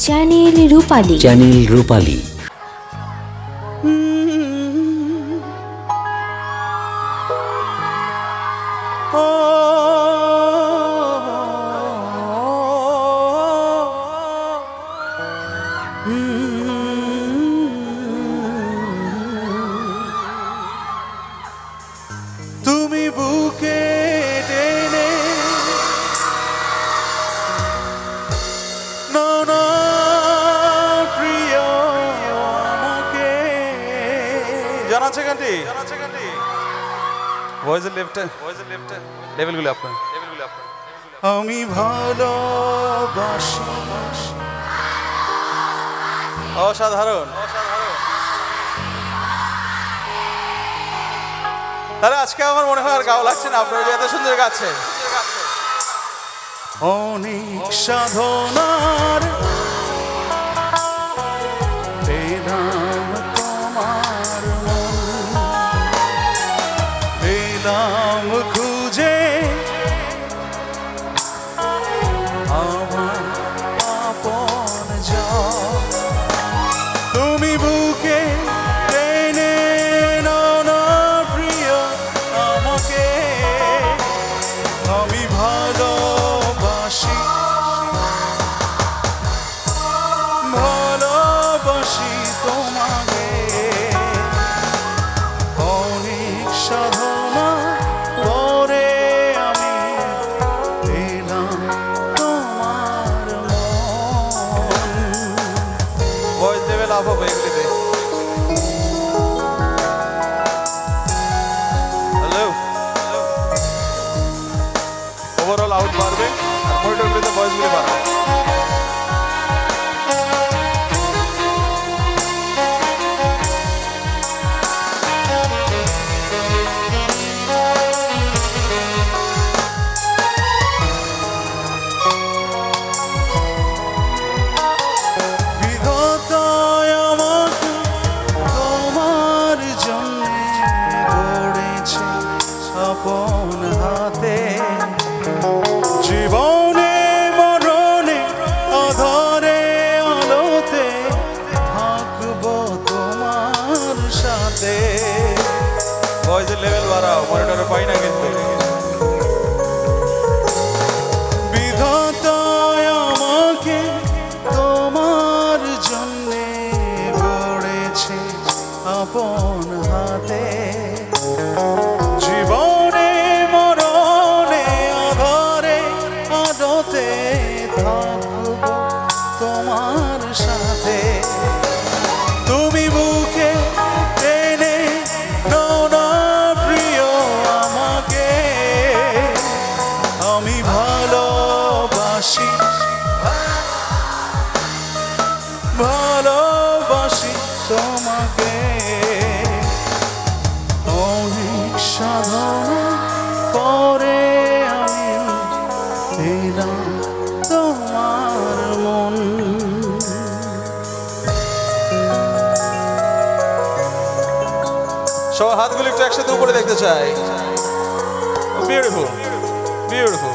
Channel রূপালী channel রূপালী তুমি বুকে জানাচ্ছে গানটি গানটি ভয়েসের লেফটে ভয়েসের লেফটে লেভেলগুলো আপনার। লেভেলগুলো আপনার। আমি ভালোবাসি। অসাধারণ। অসাধারণ। তাহলে আজকে আমার মনে হয় আর গাও লাগছে না আপনার যে এত সুন্দর গাচ্ছে। অনেক সাধনার আমি ভালোবাসি বাড়াও মনিটরে পাই না কিন্তু তোমাকে। অনেক সাধনা পরে আমি পেলাম তোমার মন। সবার হাতগুলো একটু একসাথে উপরে দেখতে চাই। বিউটিফুল বিউটিফুল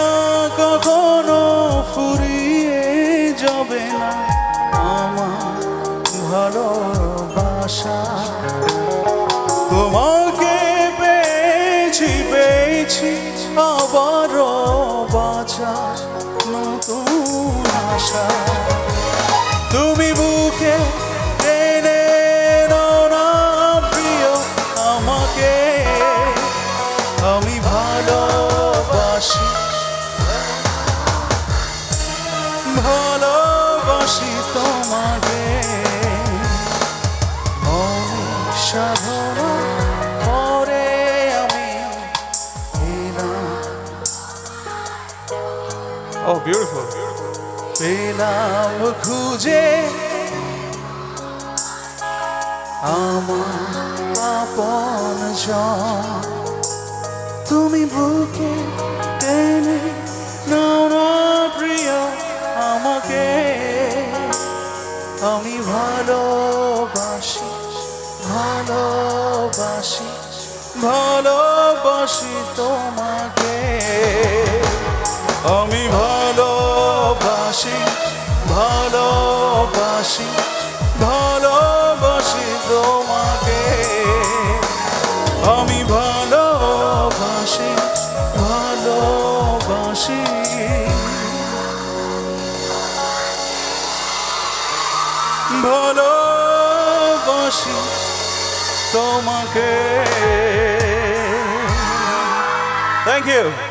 আশা। তোমাকে পেয়েছি পেয়েছি আবার beautiful. পেলাম খুঁজে আমার আপন তুমি বুকে টেনে নাও না প্রিয় আমাকে। আমি ভালোবাসি ভালোবাসি ভালোবাসি তোমাকে আমি ভালোবাসি ভালোবাসি। ভালোবাসি তোমাকে। Thank you